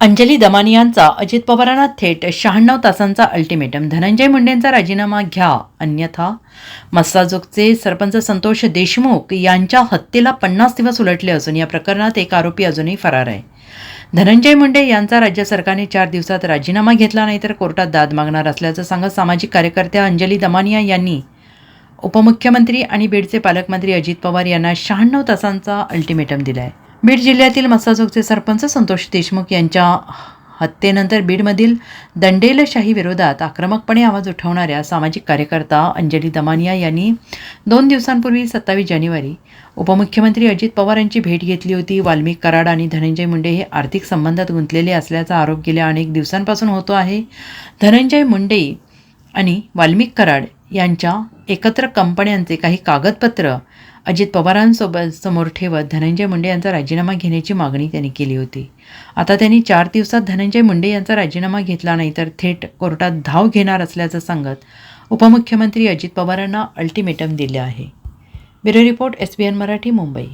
अंजली दमानी यांचा अजित पवारांना थेट शहाण्णव तासांचा अल्टिमेटम धनंजय मुंडेंचा राजीनामा घ्या. अन्यथा मस्साजोगचे सरपंच संतोष देशमुख यांच्या हत्येला पन्नास दिवस उलटले असून या प्रकरणात एक आरोपी अजूनही फरार आहे. धनंजय मुंडे यांचा राज्य सरकारने चार दिवसात राजीनामा घेतला नाही तर कोर्टात दाद मागणार असल्याचं सांगत सामाजिक कार्यकर्त्या अंजली दमानिया यांनी उपमुख्यमंत्री आणि बीडचे पालकमंत्री अजित पवार यांना शहाण्णव तासांचा अल्टिमेटम दिला आहे बीड जिल्ह्यातील मसाजोगचे सरपंच संतोष देशमुख यांच्या हत्येनंतर बीडमधील दंडेलशाही विरोधात आक्रमकपणे आवाज उठवणाऱ्या सामाजिक कार्यकर्ता अंजली दमानिया यांनी दोन दिवसांपूर्वी सत्तावीस जानेवारी उपमुख्यमंत्री अजित पवार यांची भेट घेतली होती. वाल्मिक कराड आणि धनंजय मुंडे हे आर्थिक संबंधात गुंतलेले असल्याचा आरोप गेल्या अनेक दिवसांपासून होतो आहे. धनंजय मुंडे आणि वाल्मिक कराड यांच्या एकत्र कंपन्यांचे काही कागदपत्र अजित पवारांसोबत समोर ठेवत धनंजय मुंडे यांचा राजीनामा घेण्याची मागणी त्यांनी केली होती. आता त्यांनी चार दिवसात धनंजय मुंडे यांचा राजीनामा घेतला नाही तर थेट कोर्टात धाव घेणार असल्याचं सांगत उपमुख्यमंत्री अजित पवारांना अल्टिमेटम दिले आहे. Bureau report S B N Marathi Mumbai.